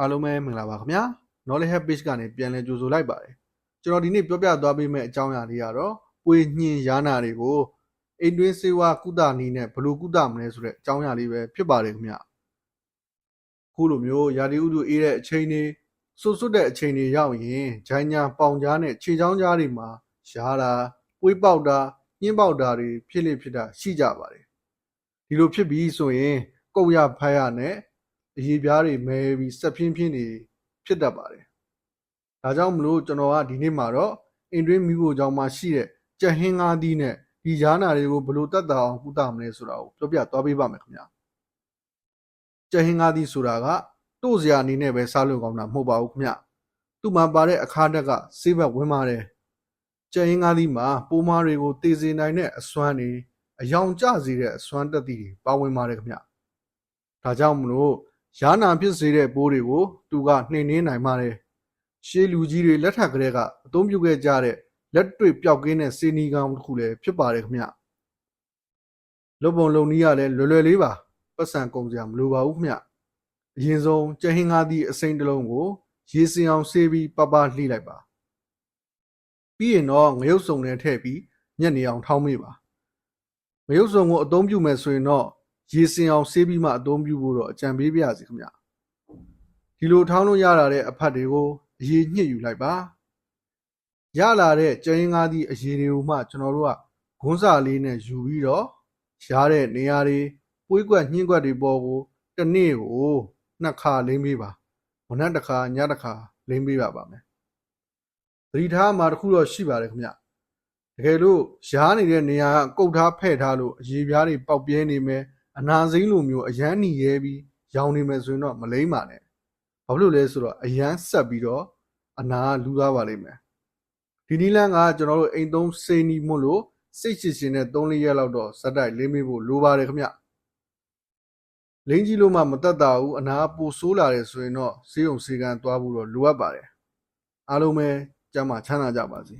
အားလုံးပဲမင်္ဂလာပါခင်ဗျာ Knowledge Hub Page ကနေပြန်လည်ကြိုဆိုလိုက်ပါတယ်ကျွန်တော်ဒီနေ့ပြောပြသွားပေးမယ့်အကြောင်းအရာလေးကတော့ပွေညှင်ရာနာတွေကိုအိမ်တွင်းစေဝါကုသနည်းနဲ့ဘယ်လိုကုသမလဲဆိုတဲ့အကြောင်းအရာလေးပဲဖြစ်ပါတယ်ခင်ဗျခုလိုမျိုးရာသီဥတုအေးတဲ့အချိန်တွေဆွတ်ဆွတ်တဲ့အချိန်တွေရောက်ရင်ဂျိုင်းညာပေါင်ကြားနဲ့ခြေချောင်းကြားတွေမှာရာတာပွေးပေါက်တာညှင်းပေါက်တာတွေဖြစ်လေဖြစ်တာရှိကြပါတယ်ဒီလိုဖြစ်ပြီးဆိုရင်ကုတ်ရဖတ်ရနဲ့ အရေးပြားတွေမဲပြီး စက်ဖြင်းဖြင်းတွေဖြစ်တတ်ပါတယ်ဒါကြောင့်မလို့ကျွန်တော်ကဒီနေ့မှာတော့အင်တွင်းမိဖို့ကြောင့်မှရှိတဲ့ကြက်ဟင်းငါးသီးနဲ့ဒီရားနာတွေကိုဘယ်လိုတတ်တာအောင်ကုသမလဲဆိုတာကိုပြောပြသွားပေးပါမယ်ခင်ဗျာကြက်ဟင်းငါးသီးဆိုတာကတို့စရာအနေနဲ့ပဲစားလို့ကောင်းတာမဟုတ်ပါဘူးခင်ဗျသူ့မှာပါတဲ့အခါတက်ကဆေးဘက်ဝင်ပါတယ်ကြက်ဟင်းငါးသီးမှာပိုးမားတွေကိုတေစေနိုင်တဲ့အစွမ်းတွေအယောင်ကျစေတဲ့အစွမ်းတက်သီးတွေပါဝင်ပါတယ်ခင်ဗျဒါကြောင့်မလို့ ရားနာဖြစ်စေတဲ့ပိုးတွေကိုသူကနှိမ်နှင်းနိုင်ပါတယ်ရှေးလူကြီးတွေလက်ထက်ကလေးကအသုံးပြုခဲ့ကြတဲ့လက်တွေ့ပျောက်ကင်းတဲ့စေနီကောင်တစ်ခုလည်းဖြစ်ပါတယ်ခင်ဗျလုံပုံလုံနီးရလည်းလွယ်လွယ်လေးပါပတ်စံကုန်စရာမလိုပါဘူးခင်ဗျအရင်ဆုံးကြက်ဟင်းကားသည့်အစိမ်းတစ်လုံးကိုရေစင်အောင်ဆေးပြီးပပလှိလိုက်ပါပြီးရင်တော့ငရုတ်စုံနဲ့ထည့်ပြီးညက်နေအောင်ထောင်းမိပါငရုတ်စုံကိုအသုံးပြုမယ်ဆိုရင်တော့ ရေစင်အောင်ဆေးပြီးမှအသုံးပြုဖို့တော့အကြံပေးပါရစေခင်ဗျဒီလိုထောင်းလို့ရတာတဲ့အဖတ်တွေကိုအရေးညှစ်ယူလိုက်ပါရလာတဲ့ကြရင်ကားသည့်အရေးတွေကိုမှကျွန်တော်တို့ကဂွန်းစာလေးနဲ့ယူပြီးတော့ရတဲ့နေရာတွေပွေးကွက်ညှင်းကွက်တွေပေါ်ကိုတစ်နေ့ကိုနှစ်ခါလိမ့်ပေးပါမနက်တစ်ခါညတစ်ခါလိမ့်ပေးပါပါမယ်သတိထားမှာတစ်ခုတော့ရှိပါတယ်ခင်ဗျတကယ်လို့ရားနေတဲ့နေရာကကုတ်ထားဖဲ့ထားလို့အရေးပြားတွေပေါက်ပြဲနေမယ် အနာစိမ့်လိုမျိုးအရန်หนีရဲပြီးရောင်နေမယ်ဆိုရင်တော့မလိမ့်ပါနဲ့ဘာဖြစ်လို့လဲဆိုတော့အရန်ဆက်ပြီးတော့အနာကလူသားပါလိမ့်မယ်ဒီနီလန်းကကျွန်တော်တို့အိမ်သုံးစိန်နီမို့လို့စိတ်ချရှင်နဲ့3-4ရက်လောက်တော့ဇက်တိုက်လိမ့်မေးဖို့လိုပါတယ်ခင်ဗျလိမ့်ကြီးလို့မှမတက်တာဘူးအနာပိုဆိုးလာတယ်ဆိုရင်တော့ဆေးရုံဆေးကန်းသွားဖို့တော့လိုအပ်ပါတယ်အားလုံးပဲကျမ်းမာချမ်းသာကြပါစေ